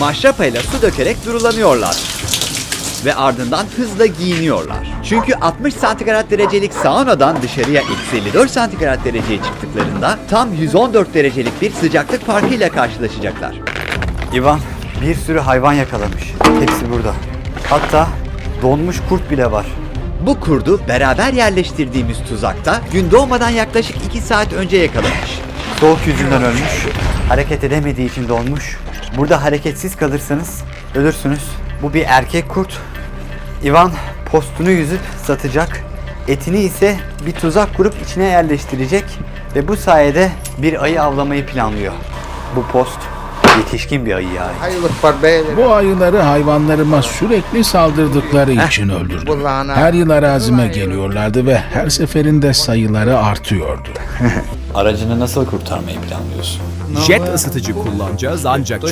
maşrapayla su dökerek durulanıyorlar. Ve ardından hızla giyiniyorlar. Çünkü 60 santigrat derecelik saunadan dışarıya eksi 54 santigrat dereceye çıktıklarında tam 114 derecelik bir sıcaklık farkıyla karşılaşacaklar. İvan bir sürü hayvan yakalamış. Hepsi burada. Hatta donmuş kurt bile var. Bu kurdu beraber yerleştirdiğimiz tuzakta gün doğmadan yaklaşık 2 saat önce yakalamış. Soğuk yüzünden ölmüş. Hareket edemediği için donmuş. Burada hareketsiz kalırsanız ölürsünüz. Bu bir erkek kurt. İvan postunu yüzüp satacak. Etini ise bir tuzak kurup içine yerleştirecek ve bu sayede bir ayı avlamayı planlıyor. Bu post yetişkin bir ayı yani. Ayılık var beyler. Bu ayıları hayvanlarıma sürekli saldırdıkları için öldürdüm. Her yıl arazime geliyorlardı ve her seferinde sayıları artıyordu. Aracını nasıl kurtarmayı planlıyorsun? Jet ısıtıcı kullanacağız ancak